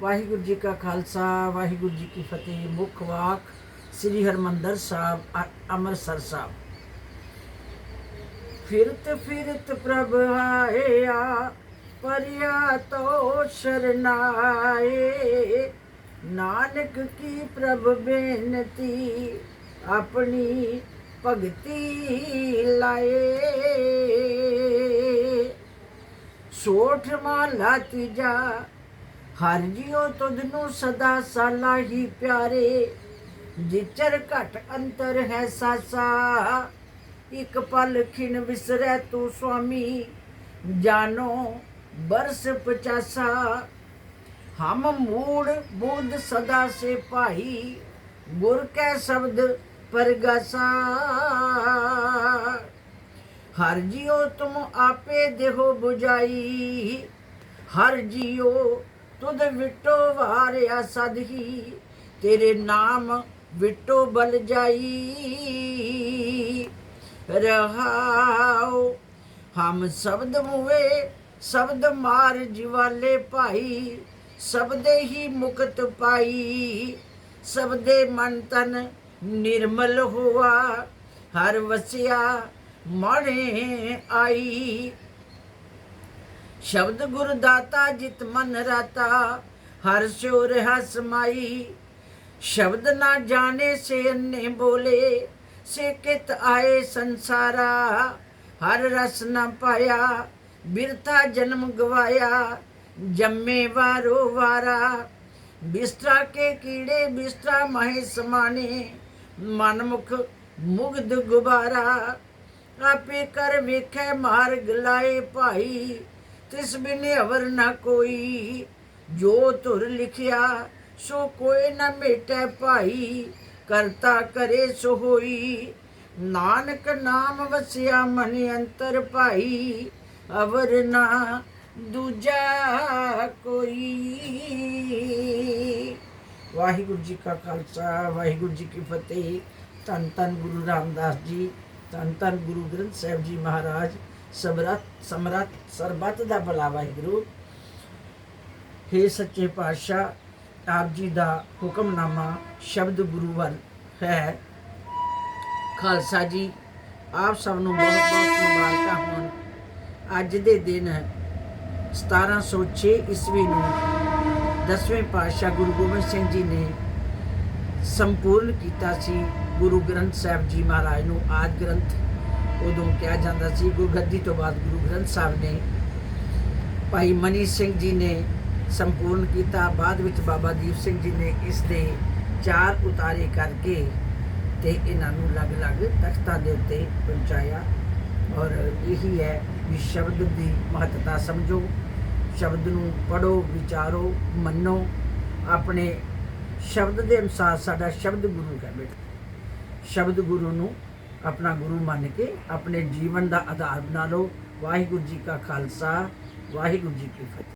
ਵਾਹਿਗੁਰੂ ਜੀ ਕਾ ਖਾਲਸਾ, ਵਾਹਿਗੁਰੂ ਜੀ ਕੀ ਫਤਿਹ। ਮੁੱਖ ਵਾਕ ਸ੍ਰੀ ਹਰਮੰਦਰ ਸਾਹਿਬ, ਅ- ਅੰਮ੍ਰਿਤਸਰ ਸਾਹਿਬ। ਫਿਰਤ ਫਿਰਤ ਪ੍ਰਭ ਆਇਆ, ਪਰਿਆ ਤੋ ਸ਼ਰਨਾਏ ਨਾਨਕ ਕੀ ਪ੍ਰਭ ਬੇਨਤੀ, ਆਪਣੀ ਭਗਤੀ ਲਾਏ। ਸੋਠ ਮਾਲਾ ਤੀਜਾ ਹਰ ਜਿਉ ਤੁਧ ਨੂੰ ਸਦਾ ਸਾਲਾ ਹੀ ਪਿਆਰੇ। ਜਿਚਰ ਘਟ ਅੰਤਰ ਹੈ ਸਾਸਾ, ਇਕ ਪਲ ਖਿਣ ਵਿਸਰੈ ਤੂੰ ਸੁਆਮੀ ਜਾਨੋ ਬਰਸ ਪਚਾਸਾ। ਹਮ ਮੂੜ ਬੁੱਧ ਸਦਾ ਸੇ ਭਾਈ, ਗੁਰ ਕੈ ਸ਼ਬਦ ਪਰਗਾਸਾ। ਹਰ ਜਿਉ ਤੁਮ ਆਪੇ ਦੇਹੋ 부ਜਾਈ ਹਰ ਜਿਉ ਤੁਧ ਵਿਟੋ ਵਾਰਿਆ ਸਦਹੀ, ਤੇਰੇ ਨਾਮ ਵਿਟੋ ਬਲ ਜਾਈ। ਰਹਾਉ, ਹਮ ਸ਼ਬਦ ਮੁਵੇ, ਸ਼ਬਦ ਮਾਰ ਜਿਵਾਲੇ ਭਾਈ, ਸਬਦੇ ਹੀ ਮੁਕਤ ਪਾਈ। ਸਬਦੇ ਮਨ ਤਨ ਨਿਰਮਲ ਹੋਆ, ਹਰ ਵਸਿਆ ਮਣੇ ਆਈ। ਸ਼ਬਦ ਗੁਰ ਦਾਤਾ ਜਿਤ ਮਨ ਰਾਤਾ, ਹਰ ਸਿਉ ਰਹਾ ਸਮਾਈ ਸ਼ਬਦ ਨਾ ਜਾਣੇ ਸੇ ਅੰਨੇ ਬੋਲੇ, ਸੇ ਕਿਤ ਆਏ ਸੰਸਾਰਾ। ਹਰ ਰਸ ਨਾ ਪਾਇਆ, ਬਿਰਥਾ ਜਨਮ ਗਵਾਇਆ, ਜੰਮੇ ਵਾਰੋ ਵਾਰਾ। ਬਿਸਤਰਾ ਕੇ ਕੀੜੇ, ਬਿਸਤਰਾ ਮਹਿ ਸਮਾਨੇ ਮਨਮੁਖ ਮੁਗਦ ਗੁਬਾਰਾ। ਆਪੇ ਕਰ ਵੇਖੈ ਮਾਰਗ ਲਾਏ ਭਾਈ ਤਿਸ ਬਿਨੇ ਅਵਰ ਨਾ ਕੋਈ। ਜੋ ਤੁਰ ਲਿਖਿਆ, ਸੋ ਕੋਈ ਨਾ ਮੇਟੈ ਭਾਈ। ਕਰਤਾ ਕਰੇ ਸੋ ਹੋਈ। ਨਾਨਕ ਨਾਮ ਵਸਿਆ ਮਨ ਅੰਤਰ ਭਾਈ। ਅਵਰ ਨਾ ਦੂਜਾ ਕੋਈ। ਵਾਹਿਗੁਰੂ ਜੀ ਕਾ ਖਾਲਸਾ, ਵਾਹਿਗੁਰੂ ਜੀ ਕੀ ਫਤਿਹ। ਧੰਨ ਧੰਨ ਗੁਰੂ ਰਾਮਦਾਸ ਜੀ, ਧੰਨ ਧੰਨ ਗੁਰੂ ਗ੍ਰੰਥ ਸਾਹਿਬ ਜੀ ਮਹਾਰਾਜ। ਸਮਰਤ ਸਮਰਤ ਸਰਬੱਤ ਦਾ ਭਲਾ ਵਾਹਿਗੁਰੂ। ਹੇ ਸੱਚੇ ਪਾਤਸ਼ਾਹ, ਆਪ ਜੀ ਦਾ ਹੁਕਮਨਾਮਾ ਸ਼ਬਦ ਗੁਰੂ ਹੈ। ਖਾਲਸਾ ਜੀ, ਆਪ ਸਭ ਨੂੰ ਬਹੁਤ ਬਹੁਤ ਮੁਬਾਰਕਾਂ ਹੋਣ। ਅੱਜ ਦੇ ਦਿਨ 1706 ਈਸਵੀ ਨੂੰ ਦਸਵੇਂ ਪਾਤਸ਼ਾਹ ਗੁਰੂ ਗੋਬਿੰਦ ਸਿੰਘ ਜੀ ਨੇ ਸੰਪੂਰਨ ਕੀਤਾ ਸੀ। ਗੁਰੂ ਗ੍ਰੰਥ ਸਾਹਿਬ ਜੀ ਮਹਾਰਾਜ ਨੂੰ ਆਦ ਗ੍ਰੰਥ ਉਦੋਂ ਕਿਹਾ ਜਾਂਦਾ ਸੀ ਗੁਰਗੱਦੀ ਤੋਂ ਬਾਅਦ ਗੁਰੂ ਗ੍ਰੰਥ ਸਾਹਿਬ ਨੇ ਭਾਈ ਮਨੀ ਸਿੰਘ ਜੀ ਨੇ ਸੰਪੂਰਨ ਕੀਤਾ। ਬਾਅਦ ਵਿੱਚ ਬਾਬਾ ਦੀਪ ਸਿੰਘ ਜੀ ਨੇ ਇਸ ਦੇ ਚਾਰ ਉਤਾਰੇ ਕਰਕੇ ਤੇ ਇਹਨਾਂ ਨੂੰ ਅਲੱਗ-ਅਲੱਗ ਤਖਤਾਂ ਦੇ ਉੱਤੇ ਪਹੁੰਚਾਇਆ। ਔਰ ਇਹੀ ਹੈ ਵੀ ਸ਼ਬਦ ਦੀ ਮਹੱਤਤਾ ਸਮਝੋ, ਸ਼ਬਦ ਨੂੰ ਪੜੋ ਵਿਚਾਰੋ, ਮੰਨੋ। ਆਪਣੇ ਸ਼ਬਦ ਦੇ ਅਨੁਸਾਰ ਸਾਡਾ ਸ਼ਬਦ ਗੁਰੂ ਹੈ ਬੇਟਾ। ਸ਼ਬਦ ਗੁਰੂ ਨੂੰ ਆਪਣਾ ਗੁਰੂ ਮੰਨ ਕੇ ਆਪਣੇ ਜੀਵਨ ਦਾ ਆਧਾਰ ਬਣਾ ਲਓ। ਵਾਹਿਗੁਰੂ ਜੀ ਕਾ ਖਾਲਸਾ, ਵਾਹਿਗੁਰੂ ਜੀ ਕੀ ਫਤਿਹ।